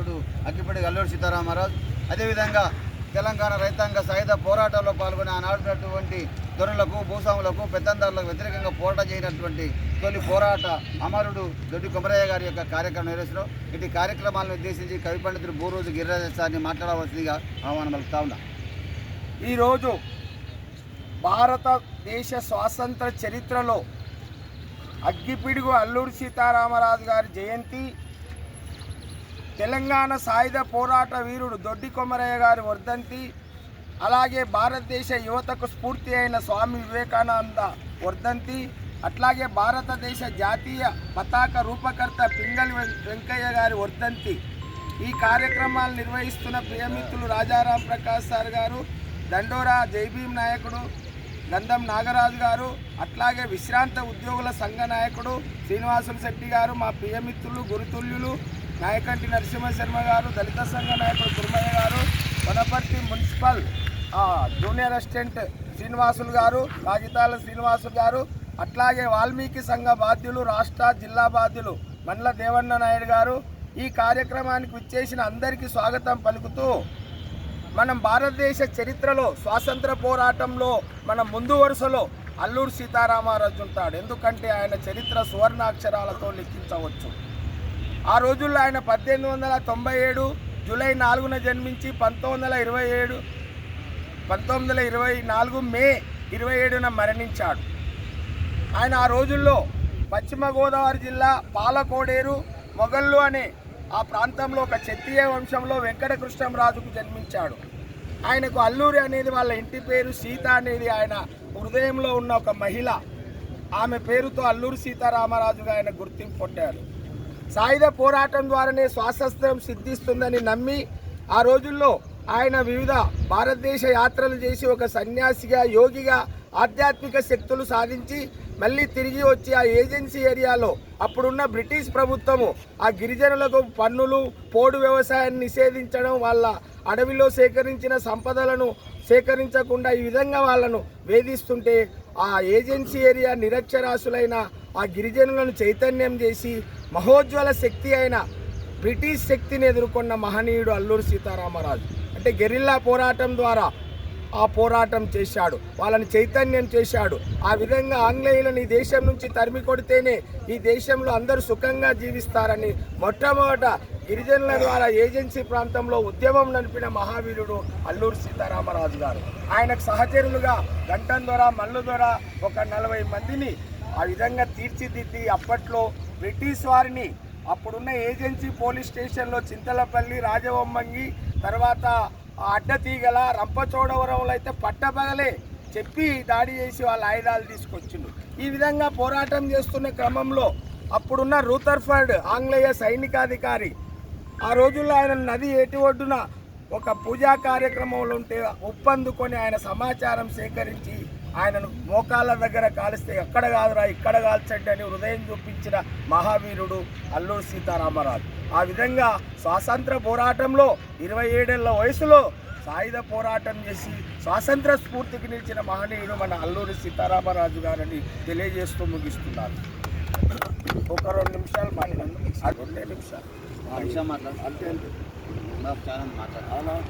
యోధుడు అక్కిపడి అల్లూరు సీతారామరాజు అదేవిధంగా తెలంగాణ రైతాంగ సాయుధ పోరాటంలో పాల్గొని ఆనాడినటువంటి దొరలకు భూస్వాములకు పెద్దందారులకు వ్యతిరేకంగా పోరాటం చేయనటువంటి తొలి పోరాట అమరుడు దొడ్డి కొమరయ్య గారి యొక్క కార్యక్రమం నిర్వహించడం ఇటు కార్యక్రమాలను ఉద్దేశించి కవి పండితుడు బూరోజు గిరిరాజ సార్ని మాట్లాడవలసిందిగా ఆహ్వానం పలుకుతా ఉన్నా. ఈరోజు భారతదేశ స్వాతంత్ర చరిత్రలో అగ్గిపిడుగు అల్లూరి సీతారామరాజు గారి జయంతి తెలంగాణ సాయుధ పోరాట వీరుడు దొడ్డి కొమరయ్య గారి వర్ధంతి అలాగే భారతదేశ యువతకు స్ఫూర్తి అయిన స్వామి వివేకానంద వర్ధంతి అట్లాగే భారతదేశ జాతీయ పతాక రూపకర్త పింగళి వెం- వెంకయ్య గారి వర్ధంతి. ఈ కార్యక్రమాలు నిర్వహిస్తున్న ప్రియమిత్రులు రాజారాం ప్రకాష్ సార్ గారు దండోరా జైభీం నాయకుడు గంధం నాగరాజు గారు అట్లాగే విశ్రాంత ఉద్యోగుల సంఘ నాయకుడు శ్రీనివాసులు శెట్టి గారు మా ప్రియమిత్రులు గురుతుల్యులు నాయకంటి నరసింహశర్మ గారు దళిత సంఘ నాయకుడు Kurmaiah garu Wanaparthy municipal junior assistant Srinivasulu garu Kagitala Srinivasulu గారు అట్లాగే వాల్మీకి సంఘ బాధ్యులు రాష్ట్ర జిల్లా బాధ్యులు మండల దేవన్న నాయుడు గారు ఈ కార్యక్రమానికి విచ్చేసిన అందరికీ స్వాగతం పలుకుతూ మనం భారతదేశ చరిత్రలో స్వాతంత్ర పోరాటంలో మన ముందు వరుసలో అల్లూరు సీతారామరాజు ఉంటాడు. ఎందుకంటే ఆయన చరిత్ర సువర్ణాక్షరాలతో లిఖించవచ్చు ఆ రోజుల్లో ఆయన పద్దెనిమిది వందల తొంభై ఏడు జూలై నాలుగున జన్మించి పంతొమ్మిది వందల ఇరవై ఏడు పంతొమ్మిది వందల ఇరవై నాలుగు మే ఇరవై ఏడున మరణించాడు. ఆయన ఆ రోజుల్లో పశ్చిమ గోదావరి జిల్లా పాలకోడేరు మొగళ్ళు అనే ఆ ప్రాంతంలో ఒక క్షత్రియ వంశంలో వెంకటకృష్ణంరాజుకు జన్మించాడు. ఆయనకు అల్లూరి అనేది వాళ్ళ ఇంటి పేరు సీత అనేది ఆయన హృదయంలో ఉన్న ఒక మహిళ. ఆమె పేరుతో అల్లూరి సీతారామరాజుగా ఆయన గుర్తింపు కొట్టారు సాయుధ పోరాటం ద్వారానే స్వాతంత్రం సిద్ధిస్తుందని నమ్మి ఆ రోజుల్లో ఆయన వివిధ భారతదేశ యాత్రలు చేసి ఒక సన్యాసిగా యోగిగా ఆధ్యాత్మిక శక్తులు సాధించి మళ్ళీ తిరిగి వచ్చి ఆ ఏజెన్సీ ఏరియాలో అప్పుడున్న బ్రిటిష్ ప్రభుత్వము ఆ గిరిజనులకు పన్నులు పోడు వ్యవసాయాన్ని నిషేధించడం వాళ్ళ అడవిలో సేకరించిన సంపదలను సేకరించకుండా ఈ విధంగా వాళ్ళను వేధిస్తుంటే ఆ ఏజెన్సీ ఏరియా నిరక్షరాశులైన ఆ గిరిజనులను చైతన్యం చేసి మహోజ్వల శక్తి అయిన బ్రిటిష్ శక్తిని ఎదుర్కొన్న మహనీయుడు అల్లూరి సీతారామరాజు. అంటే గెరిల్లా పోరాటం ద్వారా ఆ పోరాటం చేశాడు. వాళ్ళని చైతన్యం చేశాడు. ఆ విధంగా ఆంగ్లేయులను ఈ దేశం నుంచి తరిమి కొడితేనే ఈ దేశంలో అందరూ సుఖంగా జీవిస్తారని మొట్టమొదట గిరిజనుల ద్వారా ఏజెన్సీ ప్రాంతంలో ఉద్యమం నడిపిన మహావీరుడు అల్లూరు సీతారామరాజు గారు. ఆయనకు సహచరులుగా గంటం ద్వారా మల్లు ద్వారా ఒక నలభై మందిని ఆ విధంగా తీర్చిదిద్ది అప్పట్లో బ్రిటిష్ వారిని అప్పుడున్న ఏజెన్సీ పోలీస్ స్టేషన్లో చింతలపల్లి రాజవొమ్మంగి తర్వాత అడ్డతీగల రంపచోడవరంలో అయితే పట్టపగలే చెప్పి దాడి చేసి వాళ్ళ ఆయుధాలు తీసుకొచ్చిండు. ఈ విధంగా పోరాటం చేస్తున్న క్రమంలో అప్పుడున్న రూథర్ఫర్డ్ ఆంగ్లేయ సైనికాధికారి ఆ రోజుల్లో ఆయన నది ఏటి ఒడ్డున ఒక పూజా కార్యక్రమంలో ఉంటే ఒప్పందుకొని ఆయన సమాచారం సేకరించి ఆయనను మోకాళ్ళ దగ్గర కాలిస్తే ఎక్కడ కాదురా ఇక్కడ కాల్చండి అని హృదయం చూపించిన మహావీరుడు అల్లూరి సీతారామరాజు. ఆ విధంగా స్వాతంత్ర పోరాటంలో ఇరవై ఏడేళ్ళ వయసులో సాయుధ పోరాటం చేసి స్వాతంత్ర స్ఫూర్తికి నిలిచిన మహనీయుడు మన అల్లూరి సీతారామరాజు గారని తెలియజేస్తూ ముగిస్తున్నారు ఒక రెండు నిమిషాలు మాట్లాడు ఆ రెండే నిమిషాలు. ఆ విషయం మాట్లాడు. అంతే చాలా మాట్లాడాలి